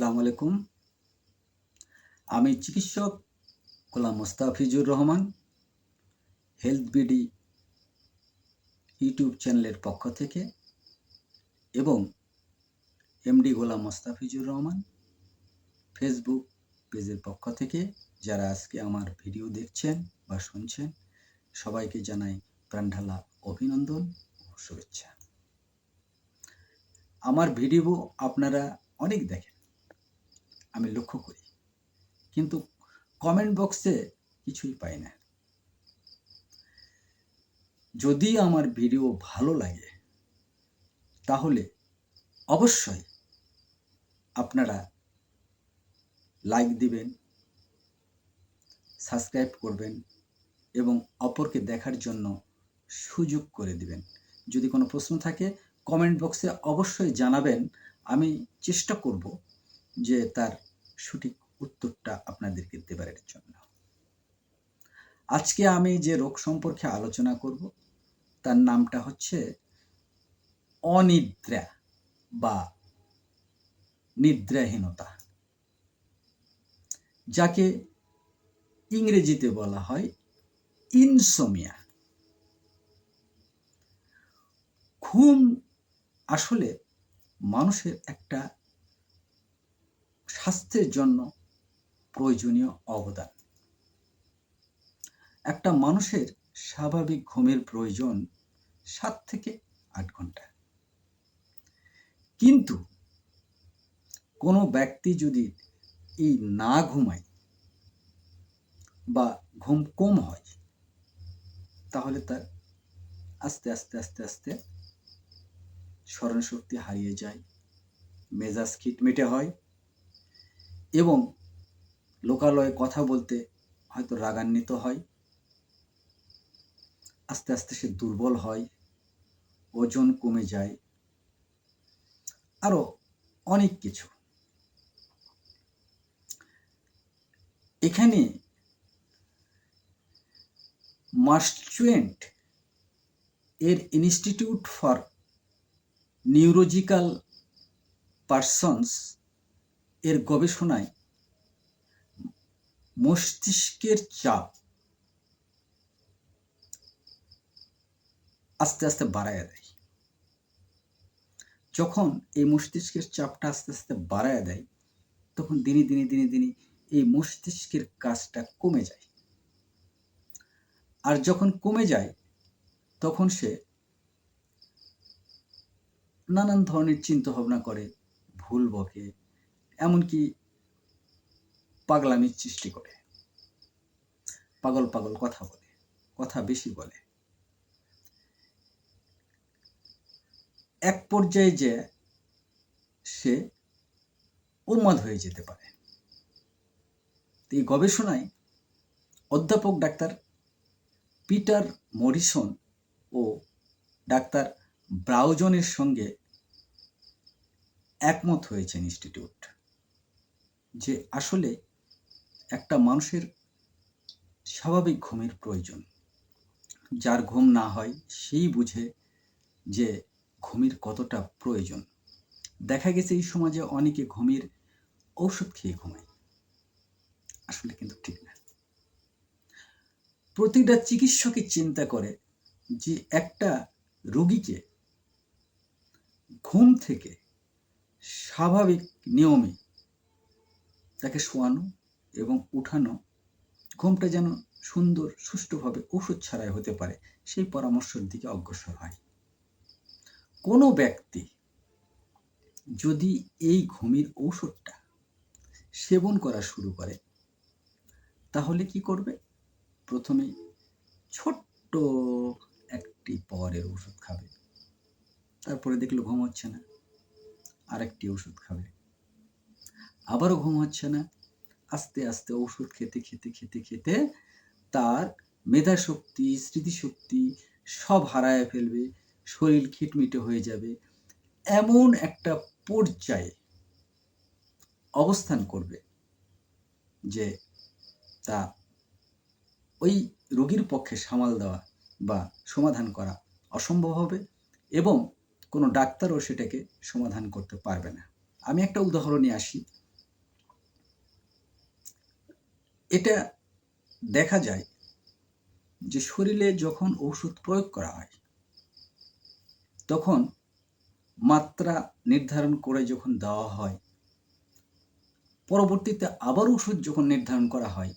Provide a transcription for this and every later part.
আসসালামু আলাইকুম। আমি চিকিৎসক Golam Mostafizur Rahman, health BD YouTube চ্যানেলের পক্ষ থেকে এবং এমডি গোলাম মোস্তাফিজুর রহমান ফেসবুক পেজের পক্ষ থেকে যারা আজকে আমার ভিডিও দেখছেন বা শুনছেন, সবাইকে জানাই প্রাণঢালা অভিনন্দন ও শুভেচ্ছা। আমার ভিডিও আপনারা অনেক দেখেন। আমি লক্ষ্য করি। কিন্তু কমেন্ট বক্সে কিছুই পাই না। যদি আমার ভিডিও ভালো লাগে, তাহলে অবশ্যই আপনারা লাইক দিবেন সাবস্ক্রাইব করবেন এবং অপরকে দেখার জন্য সুযোগ করে দিবেন। যদি কোনো প্রশ্ন থাকে কমেন্ট বক্সে অবশ্যই জানাবেন। আমি চেষ্টা করব যে তার সঠিক উত্তরটা আপনাদেরকে দেবার জন্য। আজকে আমি যে রোগ সম্পর্কে আলোচনা করব, তার নামটা হচ্ছে অনিদ্রা বা নিদ্রাহীনতা, যাকে ইংরেজিতে বলা হয় ইনসোমিয়া ঘুম আসলে মানুষের একটা স্বাস্থ্যের জন্য প্রয়োজনীয় অবদান। একটা মানুষের স্বাভাবিক ঘুমের প্রয়োজন সাত থেকে আট ঘণ্টা। কিন্তু কোনো ব্যক্তি যদি এই না ঘুমায় বা ঘুম কম হয়, তাহলে তার আস্তে আস্তে আস্তে আস্তে স্মরণশক্তি হারিয়ে যায়, মেজাজ খিটমিটে হয় এবং লোকালয়ে কথা বলতে হয়তো রাগান্বিত হয়। আস্তে আস্তে সে দুর্বল হয়, ওজন কমে যায়, আরও অনেক কিছু। এখানে মার্চুয়েন্ট এর ইনস্টিটিউট ফর নিউরোজিক্যাল পার্সনস এর গবেষণায় মস্তিষ্কের চাপ আস্তে আস্তে বাড়ায় দেয়। যখন এই মস্তিষ্কের চাপটা আস্তে আস্তে বাড়ায় দেয়, তখন দিনে দিনে দিনে দিনে এই মস্তিষ্কের কাজটা কমে যায়। আর যখন কমে যায়, তখন সে নানান ধরনের চিন্তা ভাবনা করে, ভুল বকে এমনকি পাগলামির সৃষ্টি করে। পাগল পাগল কথা বলে, কথা বেশি বলে। এক পর্যায়ে যে সে উন্মাদ হয়ে যেতে পারে। এই গবেষণায় অধ্যাপক ডাক্তার পিটার মরিসন ও ডাক্তার ব্রাউজনের সঙ্গে একমত হয়েছে ইনস্টিটিউট। যে আসলে একটা মানুষের স্বাভাবিক ঘুমের প্রয়োজন। যার ঘুম না হয় সেই বুঝে যে ঘুমের কতটা প্রয়োজন। দেখা গেছে এই সমাজে অনেকে ঘুমের ঔষধ খেয়ে ঘুমায়। আসলে কিন্তু ঠিক না। প্রতিটা চিকিৎসকই চিন্তা করে যে একটা রোগীকে ঘুম থেকে স্বাভাবিক নিয়মে তাকে শোয়ানো এবং উঠানো ঘুমটা যেন সুন্দর, সুষ্ঠুভাবে ওষুধ ছাড়াই হতে পারে, সেই পরামর্শের দিকে অগ্রসর হয়। কোনো ব্যক্তি যদি এই ঘুমের ঔষধটা সেবন করা শুরু করে, তাহলে কি করবে? প্রথমে ছোট্ট একটি পরের ওষুধ খাবে। তারপরে দেখল ঘুম হচ্ছে না, আরেকটি ওষুধ খাবে। আবারও ঘুম হচ্ছে না। আস্তে আস্তে ওষুধ খেতে খেতে খেতে খেতে তার মেধা শক্তি স্মৃতিশক্তি সব হারায় ফেলবে, শরীর খিটমিটে হয়ে যাবে। এমন একটা পর্যায়ে অবস্থান করবে যে তা ওই রোগীর পক্ষে সামাল দেওয়া বা সমাধান করা অসম্ভব হবে এবং কোনো ডাক্তারও সেটাকে সমাধান করতে পারবে না। আমি একটা উদাহরণে আসি। এটা দেখা যায় যে শরীরে যখন ওষুধ প্রয়োগ করা হয়, তখন মাত্রা নির্ধারণ করে যখন দেওয়া হয়, পরবর্তীতে আবার ওষুধ যখন নির্ধারণ করা হয়,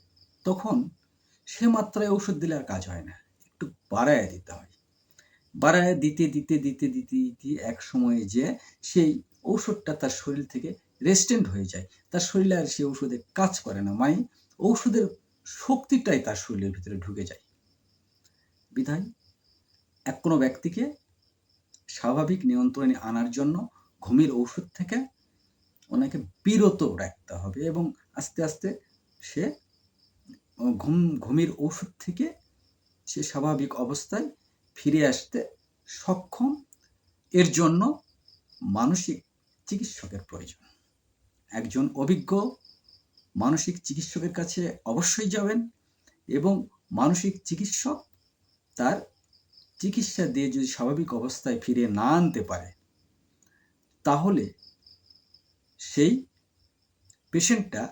তখন সে মাত্রায় ওষুধ দিলে আর কাজ হয় না। একটু বাড়ায় দিতে হয়। বাড়ায় দিতে দিতে দিতে দিতে দিতে এক সময়ে যে সেই ঔষধটা তার শরীর থেকে রেস্টেন্ট হয়ে যায়। তার শরীরে আর সেই ওষুধে কাজ করে না। মানে ঔষধের শক্তিটাই তার শরীরের ভিতরে ঢুকে যায়। বিধায় এক কোনো ব্যক্তিকে স্বাভাবিক নিয়ন্ত্রণে আনার জন্য ঘুমের ওষুধ থেকে ওনাকে বিরত রাখতে হবে এবং আস্তে আস্তে সে ঘুম, ঘুমের ওষুধ থেকে সে স্বাভাবিক অবস্থায় ফিরে আসতে সক্ষম। এর জন্য মানসিক চিকিৎসকের প্রয়োজন। একজন অভিজ্ঞ মানসিক চিকিৎসকের কাছে অবশ্যই যাবেন এবং মানসিক চিকিৎসক তার চিকিৎসা দিয়ে যদি স্বাভাবিক অবস্থায় ফিরে না আনতে পারে, তাহলে সেই পেশেন্টটা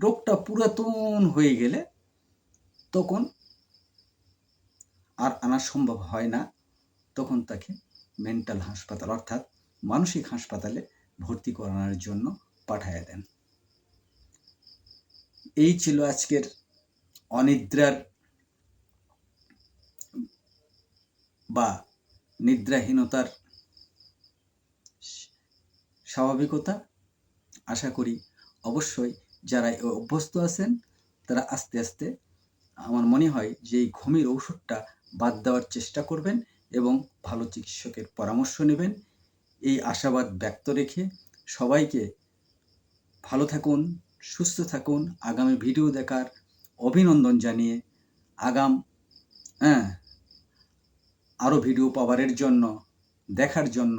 রোগটা পুরাতন হয়ে গেলে তখন আর আনা সম্ভব হয় না। তখন তাকে মেন্টাল হাসপাতাল অর্থাৎ মানসিক হাসপাতালে ভর্তি করানোর জন্য পাঠায় দেন। এই ছিল আজকের অনিদ্রার বা নিদ্রাহীনতার স্বাভাবিকতা। আশা করি অবশ্যই যারা অভ্যস্ত আছেন, তারা আস্তে আস্তে আমার মনে হয় যে এই ঘুমের ঔষধটা বাদ দেওয়ার চেষ্টা করবেন এবং ভালো চিকিৎসকের পরামর্শ নেবেন। এই আশাবাদ ব্যক্ত রেখে সবাইকে ভালো থাকুন সুস্থ থাকুন, আগামী ভিডিও দেখার অভিনন্দন জানিয়ে আগাম হ্যাঁ আরও ভিডিও পাওয়ারের জন্য, দেখার জন্য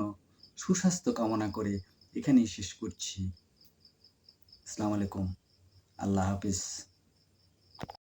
সুস্বাস্থ্য কামনা করে এখানেই শেষ করছি। আসসালামু আলাইকুম। আল্লাহ হাফিজ।